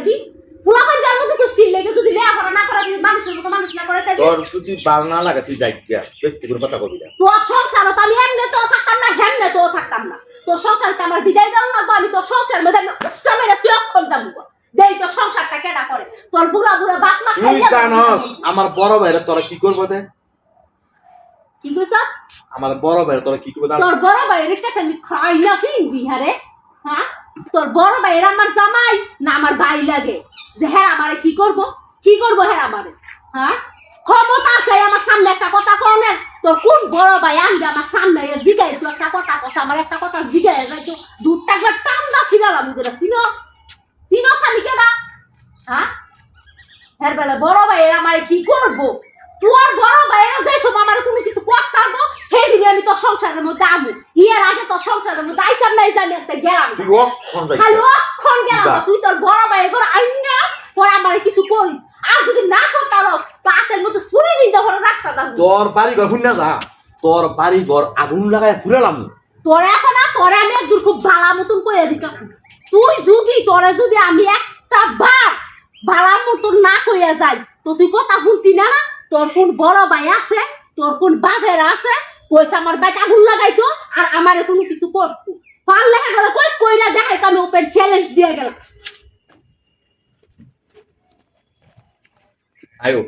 কি? না করা মানুষের মতো মানুষ না করে তোর বাল না লাগে তুই যাই গিয়া বেশি করে কথা কবি না। তোর সংসার তো আমি হেমনে তো থাকতাম না হেমনে তো থাকতাম না। আমার বিদায় দাও না আমি সংসার মধ্যে মেরে তুই যাব দেই সংসারটা কেনা করে? তোর বুড়া বুড়া বাপ মা আমার বড় ভাইরা তোরা কি করব দে কি কইছ? আমার বড় ভাইরা তোরা কি তোর বড় ভাইরে টাকা আমি খাই না ফিন বিহারে হ্যাঁ? তোর বড় ভাইরা আমার জামাই লাগে যে হ্যাঁ আমারে কি করব? কি করব হ্যাঁ আমারে? হ্যাঁ? ক্ষমতা আছে, আমার সামনে একটা কথা কনের তোর কোন বড় ভাই আনবে আমার সামনে? এর জিগাই তুই একটা কথা কস, আমার একটা কথা জিগাই যাই তো। দুধটা একবার টান্দা ছিলাম তোরা চিনো? চিনো আমি কেনা হ্যাঁ? হ্যাঁ বেলা বড় ভাইয়ের আমারে কি করব? তোর বড় ভাইয়ের যে সময় আমার কোনো কিছু করতে পারব সেই দিনে আমি তোর সংসারের মধ্যে আমু। ইয়ের আগে তোর সংসারের মধ্যে আইতাম নাই আমি একটা গেলাম। তুই অক্ষণ খালি অক্ষণ গেলাম। তুই তোর বড় করে আইনা পরে আমার কিছু করিস। আর যদি না করতে পারো তো হাতের মধ্যে ছুরি নিতে পারো রাস্তাটা তোর বাড়ি ঘর শুন যা। তোর বাড়ি ঘর আগুন লাগায় পুরালাম তোরে আছে না তোরে আমি একদূর খুব ভালো মতন তুই যদি তোরে যদি আমি একটা বার ভালো মতন না কইয়া যাই তো তুই কথা শুনতি না না? তোর কোন বড় ভাই আছে? তোর কোন বাপের আছে? কইছে আমার বাইক আগুন লাগাইতো আর আমারে কোনো কিছু করতো। পারলে হ্যাঁ গেলে, কই, কইরা দেখাইতো আমি ওপেন চ্যালেঞ্জ দিয়ে গেলাম। আয়ো।